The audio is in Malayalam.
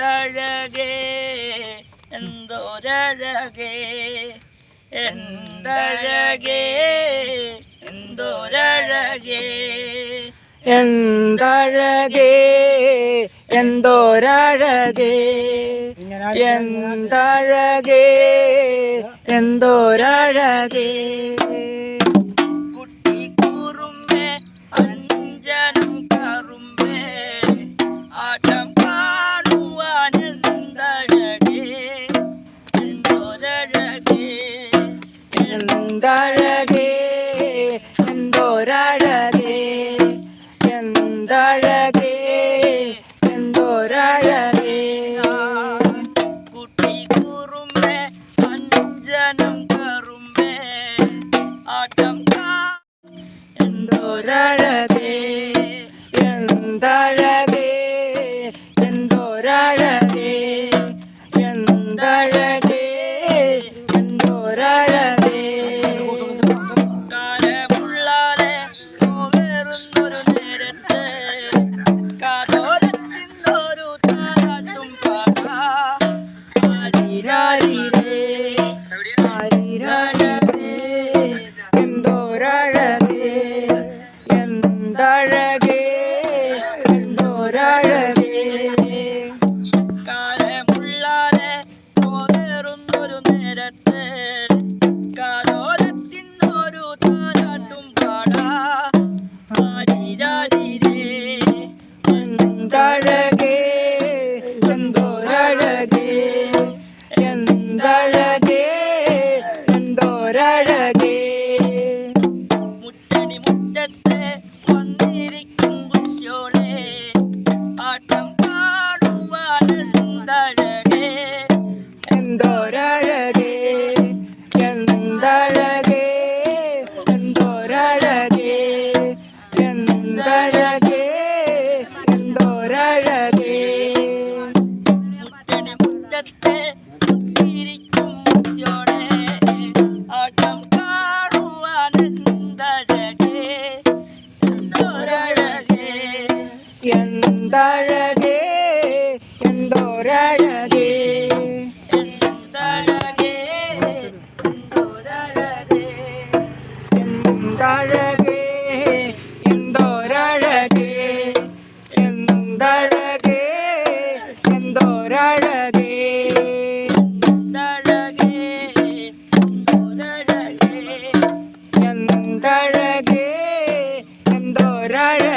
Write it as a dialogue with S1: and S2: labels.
S1: എന്തഴകേ എന്തോരഴകേ
S2: എന്തഴകേ എന്തോരഴകേ എന്തഴകേ എന്തോരഴകേ
S1: എന്തഴകേ എന്തോരഴകേ
S2: എന്തഴകേ എന്തോരഴകേ എന്തഴകേ എന്തോരഴകേ.
S1: കുട്ടി കുറുമ്പേ അഞ്ചനം കറുമ്പേ ആട്ടം
S2: എന്തോരഴകേ എന്തഴ എന്തഴകേ? എന്തോരഴകേ? എന്തഴകേ? എന്തഴകേ? എന്തോരഴകേ?
S1: എന്തഴ ഒരാൾ